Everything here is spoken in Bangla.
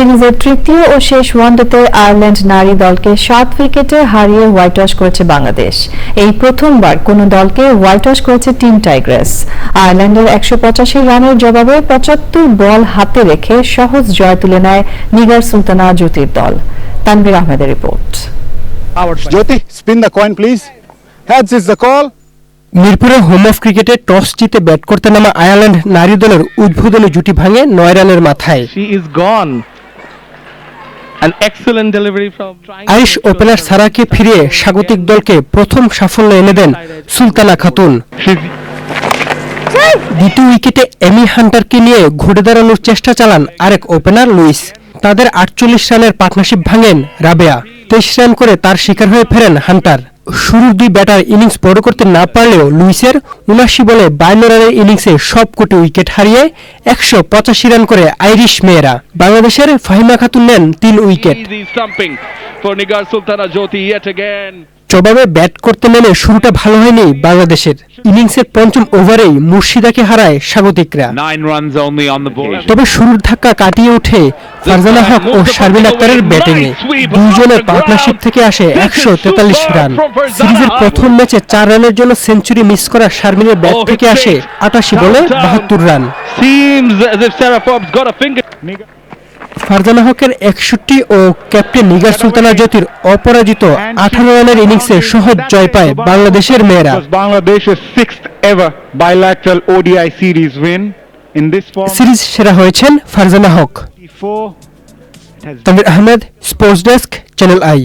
সিরিজের তৃতীয় ও শেষ ওয়ানডেতে আয়ারল্যান্ড নারী দলকে সাত উইকেটে হারিয়ে হোয়াইট ওয়াশ করেছে বাংলাদেশ। এই প্রথমবার কোনো দলকে হোয়াইট ওয়াশ করেছে টিম টাইগ্রেস। আয়ারল্যান্ডের একশো পঁচাশি রানের জবাবে পঁচাত্তর বল হাতে রেখে সহজ জয় তুলে নেয় নিগার সুলতানা জ্যোতির দল। তানভীর আহমেদের রিপোর্ট। Jyoti, spin the coin, please. Heads is the call. মিরপুরে হোম অফ ক্রিকেটে টস জিতে ব্যাট করতে নামা আয়ারল্যান্ড নারী দলের উদ্বোধনী জুটি ভাঙে নয় রানের মাথায়। আইরিশ ওপেনার সারাকে ফিরিয়ে স্বাগতিক দলকে প্রথম সাফল্য এনে দেন সুলতানা খাতুন। দ্বিতীয় উইকেটে এমি হান্টারকে নিয়ে ঘুরে দাঁড়ানোর চেষ্টা চালান আরেক ওপেনার লুইস। তাদের আটচল্লিশ রানের পার্টনারশিপ ভাঙেন রাবেয়া। তেইশ রান করে তার শিকার হয়ে ফেরেন হান্টার। শুরুর দুই ব্যাটার ইনিংস বড় করতে না পারলেও লুইসের উনাশি বলে বায়ান্ন রানের ইনিংসে সব কোটি উইকেট হারিয়ে একশো পঁচাশি রান করে আইরিশ মেয়েরা। বাংলাদেশের ফাহিমা খাতুন নেন তিন উইকেট। জবাবে ব্যাট করতে নেমে শুরুটা ভালো হয়নি বাংলাদেশের। ইনিংসের পঞ্চম ওভারেই মুর্শিদাকে হারায় স্বাগতিকরা. তবে শুরুর ধাক্কা কাটিয়ে উঠে ফারজানা হক ও শারমিন আক্তারের ব্যাটিংয়ে। দুইজনের পার্টনারশিপ থেকে আসে একশো তেতাল্লিশ রান। সিরিজের প্রথম ম্যাচে চার রানের জন্য সেঞ্চুরি মিস করা শারমিনের ব্যাট থেকে আসে আটাশি বলে বাহাত্তর রান। ফারজানা হকের একষট্টি ও ক্যাপ্টেন নিগার সুলতানা জ্যোতির অপরাজিত আঠারো রানের ইনিংসে সহজ জয় পায় বাংলাদেশের মেয়েরা। বাংলাদেশের six ever ODI series series সেরা হয়েছেন Farzana Haque. 54. It has Tamir Ahmed sports desk channel i